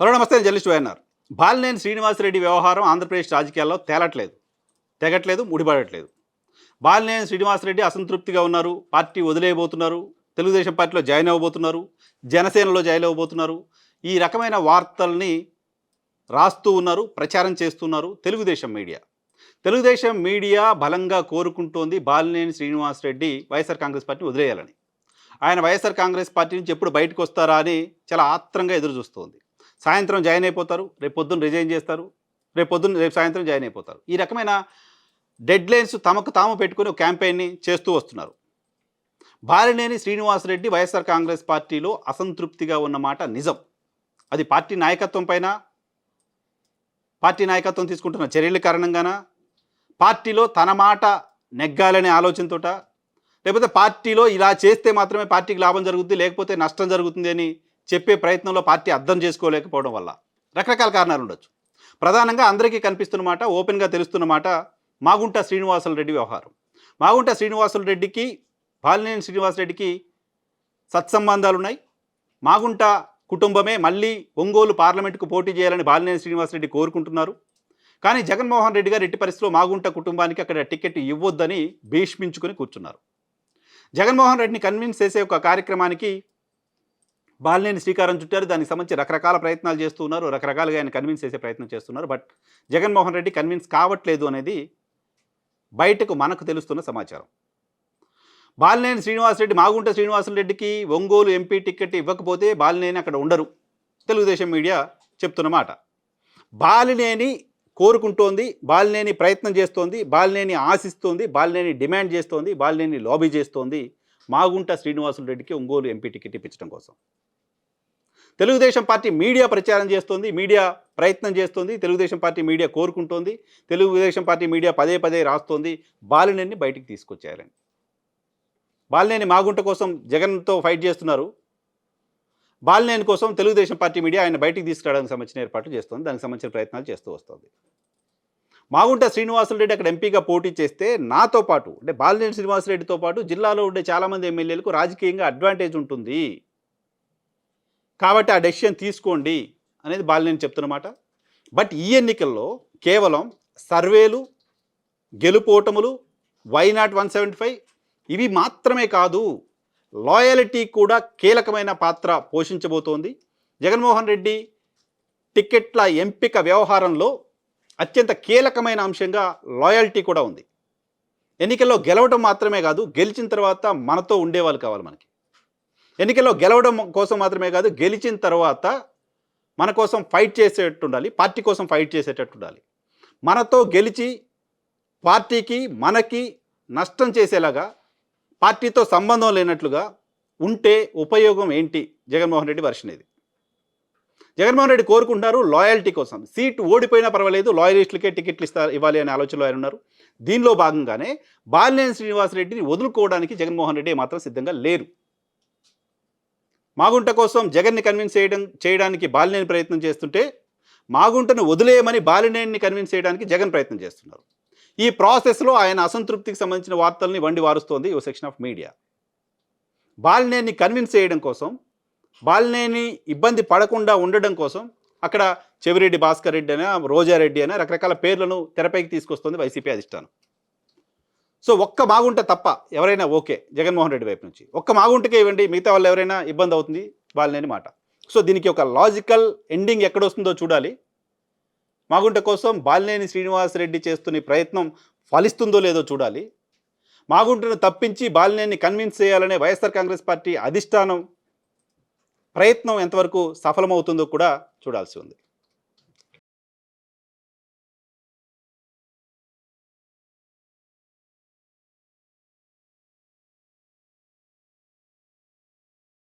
Hello నమస్తే journalist YNR. Balineni Srinivasa Reddy వ్యవహారం ఆంధ్రప్రదేశ్ రాజకీయాల్లో తేలట్లేదు. తెగట్లేదు ముడిపడట్లేదు. బాలినేని శ్రీనివాసరెడ్డి అసంతృప్తిగా ఉన్నారు పార్టీ వదిలేయబోతున్నారు తెలుగుదేశం పార్టీలో జాయిన్ అవ్వబోతున్నారు జనసేనలో జాయిన్ అవ్వబోతున్నారు. ఈ రకమైన వార్తల్ని రాస్తూ ఉన్నారు ప్రచారం చేస్తున్నారు తెలుగుదేశం మీడియా. తెలుగుదేశం మీడియా బలంగా కోరుకుంటోంది బాలినేని శ్రీనివాసరెడ్డి వైఎస్ఆర్ కాంగ్రెస్ పార్టీని వదిలేయాలని. ఆయన వైఎస్ఆర్ కాంగ్రెస్ పార్టీ నుంచి ఎప్పుడు బయటకు వస్తారా అని చాలా ఆత్రంగా ఎదురు చూస్తోంది సాయంత్రం జాయిన్ అయిపోతారు రేపు పొద్దున్న రిజైన్ చేస్తారు రేపు పొద్దున్న రేపు సాయంత్రం జాయిన్ అయిపోతారు. ఈ రకమైన డెడ్ లైన్స్ తమకు తాము పెట్టుకుని ఒక క్యాంపెయిన్ని చేస్తూ వస్తున్నారు. బాలినేని శ్రీనివాసరెడ్డి వైఎస్ఆర్ కాంగ్రెస్ పార్టీలో అసంతృప్తిగా ఉన్నమాట నిజం. అది పార్టీ నాయకత్వం పైన పార్టీ నాయకత్వం తీసుకుంటున్న చర్యల కారణంగానా? పార్టీలో తన మాట నెగ్గాలనే ఆలోచనతోట? లేకపోతే పార్టీలో ఇలా చేస్తే మాత్రమే పార్టీకి లాభం జరుగుతుంది లేకపోతే నష్టం జరుగుతుంది అని చెప్పే ప్రయత్నంలో పార్టీ అర్థం చేసుకోలేకపోవడం వల్ల రకరకాల కారణాలు ఉండొచ్చు. ప్రధానంగా అందరికీ కనిపిస్తున్న మాట ఓపెన్గా తెలుస్తున్న మాట మాగుంట శ్రీనివాసుల రెడ్డి వ్యవహారం. మాగుంట శ్రీనివాసుల రెడ్డికి బాలినేని శ్రీనివాసరెడ్డికి సత్సంబంధాలు ఉన్నాయి. మాగుంట కుటుంబమే మళ్ళీ ఒంగోలు పార్లమెంటుకు పోటీ చేయాలని బాలినేని శ్రీనివాసరెడ్డి కోరుకుంటున్నారు. కానీ జగన్మోహన్ రెడ్డి గారు ఎట్టి పరిస్థితిలో మాగుంట కుటుంబానికి అక్కడ టికెట్ ఇవ్వొద్దని భీష్మించుకుని కూర్చున్నారు. జగన్మోహన్ రెడ్డిని కన్విన్స్ చేసే ఒక కార్యక్రమానికి బాలినేని శ్రీకారం చుట్టారు. దానికి సంబంధించి రకరకాల ప్రయత్నాలు చేస్తున్నారు రకరకాలుగా ఆయన కన్విన్స్ చేసే ప్రయత్నం చేస్తున్నారు. బట్ జగన్మోహన్ రెడ్డి కన్విన్స్ కావట్లేదు అనేది బయటకు మనకు తెలుస్తున్న సమాచారం. బాలినేని శ్రీనివాసరెడ్డి మాగుంట శ్రీనివాసరెడ్డికి ఒంగోలు ఎంపీ టికెట్ ఇవ్వకపోతే బాలినేని అక్కడ ఉండరు. తెలుగుదేశం మీడియా చెప్తున్నమాట బాలినేని కోరుకుంటోంది బాలినేని ప్రయత్నం చేస్తోంది బాలినేని ఆశిస్తోంది బాలినేని డిమాండ్ చేస్తోంది బాలినేని లాబీ చేస్తోంది మాగుంట శ్రీనివాసులు రెడ్డికి ఒంగోలు ఎంపీ టికెట్ ఇప్పించడం కోసం. తెలుగుదేశం పార్టీ మీడియా ప్రచారం చేస్తోంది మీడియా ప్రయత్నం చేస్తోంది తెలుగుదేశం పార్టీ మీడియా కోరుకుంటోంది తెలుగుదేశం పార్టీ మీడియా పదే పదే రాస్తోంది బాలినేని బయటికి తీసుకొచ్చారని బాలినేని మాగుంట కోసం జగన్తో ఫైట్ చేస్తున్నారు. బాలినేని కోసం తెలుగుదేశం పార్టీ మీడియా ఆయన బయటికి తీసుకురావడానికి సంబంధించిన ఏర్పాట్లు చేస్తుంది దానికి సంబంధించిన ప్రయత్నాలు చేస్తూ వస్తుంది. మాగుంట శ్రీనివాసరెడ్డి అక్కడ ఎంపీగా పోటీ చేస్తే నాతో పాటు అంటే బాలినేని శ్రీనివాసరెడ్డితో పాటు జిల్లాలో ఉండే చాలామంది ఎమ్మెల్యేలకు రాజకీయంగా అడ్వాంటేజ్ ఉంటుంది. కాబట్టి ఆ డెసిషన్ తీసుకోండి అనేది బాలినేని చెప్తున్నమాట. బట్ ఈ ఎన్నికల్లో కేవలం సర్వేలు గెలుపోటములు why not one seventy five ఇవి మాత్రమే కాదు లాయలిటీ కూడా కీలకమైన పాత్ర పోషించబోతోంది. జగన్మోహన్ రెడ్డి టికెట్ల ఎంపిక వ్యవహారంలో అత్యంత కీలకమైన అంశంగా లాయల్టీ కూడా ఉంది. ఎన్నికల్లో గెలవటం మాత్రమే కాదు గెలిచిన తర్వాత మనతో ఉండేవాళ్ళు కావాలి మనకి. ఎన్నికల్లో గెలవడం కోసం మాత్రమే కాదు గెలిచిన తర్వాత మన కోసం ఫైట్ చేసేటట్టు ఉండాలి పార్టీ కోసం ఫైట్ చేసేటట్టు ఉండాలి మనతో గెలిచి పార్టీకి మనకి నష్టం చేసేలాగా పార్టీతో సంబంధం లేనట్లుగా ఉంటే ఉపయోగం ఏంటి? జగన్మోహన్ రెడ్డి వర్షన్ ఇది. జగన్మోహన్ రెడ్డి కోరుకుంటున్నారు లాయల్టీ కోసం. సీట్ ఓడిపోయినా పర్వాలేదు లాయలిస్టులకే టికెట్లు ఇస్తారు ఇవ్వాలి అనే ఆలోచనలో ఆయన ఉన్నారు. దీనిలో భాగంగానే బాలినేని శ్రీనివాసరెడ్డిని వదులుకోవడానికి జగన్మోహన్ రెడ్డి మాత్రం సిద్ధంగా లేరు. మాగుంట కోసం జగన్ని కన్విన్స్ చేయడం చేయడానికి బాలినేని ప్రయత్నం చేస్తుంటే మాగుంటను వదిలేయమని బాలినేని కన్విన్స్ చేయడానికి జగన్ ప్రయత్నం చేస్తున్నారు. ఈ ప్రాసెస్లో ఆయన అసంతృప్తికి సంబంధించిన వార్తల్ని వండి వారుస్తోంది యువ section of media Balineni convince చేయడం కోసం బాలినేని ఇబ్బంది పడకుండా ఉండడం కోసం అక్కడ చెవిరెడ్డి భాస్కర్ రెడ్డి అయినా రోజారెడ్డి అయినా రకరకాల పేర్లను తెరపైకి తీసుకొస్తుంది వైసీపీ అధిష్టానం. సో ఒక్క మాగుంట తప్ప ఎవరైనా ఓకే జగన్మోహన్ రెడ్డి వైపు నుంచి. ఒక్క మాగుంటకే ఇవ్వండి మిగతా వాళ్ళు ఎవరైనా ఇబ్బంది అవుతుంది వాళ్ళని మాట. సో దీనికి ఒక లాజికల్ ఎండింగ్ ఎక్కడొస్తుందో చూడాలి. మాగుంట కోసం బాలినేని శ్రీనివాసరెడ్డి చేస్తున్న ప్రయత్నం ఫలిస్తుందో లేదో చూడాలి. మాగుంటను తప్పించి బాలినేని కన్విన్స్ చేయాలనే వైఎస్ఆర్ కాంగ్రెస్ పార్టీ అధిష్టానం ప్రయత్నం ఎంతవరకు సఫలమవుతుందో కూడా చూడాల్సి ఉంది.